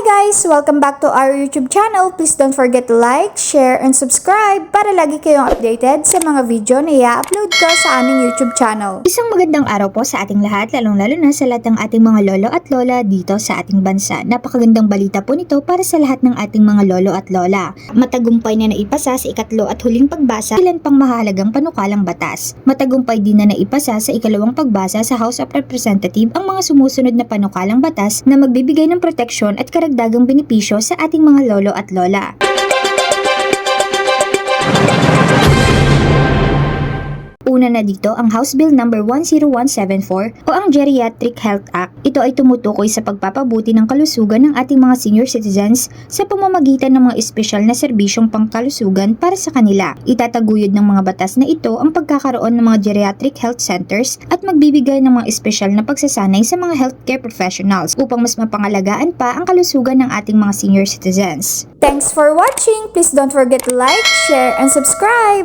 guys! Welcome back to our YouTube channel. Please don't forget to like, share, and subscribe para lagi kayong updated sa mga video na i-upload ko sa aming YouTube channel. Isang magandang araw po sa ating lahat, lalong-lalo na sa lahat ng ating mga lolo at lola dito sa ating bansa. Napakagandang balita po nito para sa lahat ng ating mga lolo at lola. Matagumpay na naipasa sa ikatlo at huling pagbasa ilan pang mahalagang panukalang batas. Matagumpay din na naipasa sa ikalawang pagbasa sa House of Representatives ang mga sumusunod na panukalang batas na magbibigay ng proteksyon at karagdagang benepisyo sa ating mga lolo at lola. Una na dito ang House Bill number 10174 o ang Geriatric Health Act. Ito ay tumutukoy sa pagpapabuti ng kalusugan ng ating mga senior citizens sa pamamagitan ng mga espesyal na serbisyong pangkalusugan para sa kanila. Itataguyod ng mga batas na ito ang pagkakaroon ng mga geriatric health centers at magbibigay ng mga espesyal na pagsasanay sa mga healthcare professionals upang mas mapangalagaan pa ang kalusugan ng ating mga senior citizens. Thanks for watching! Please don't forget to like, share, and subscribe!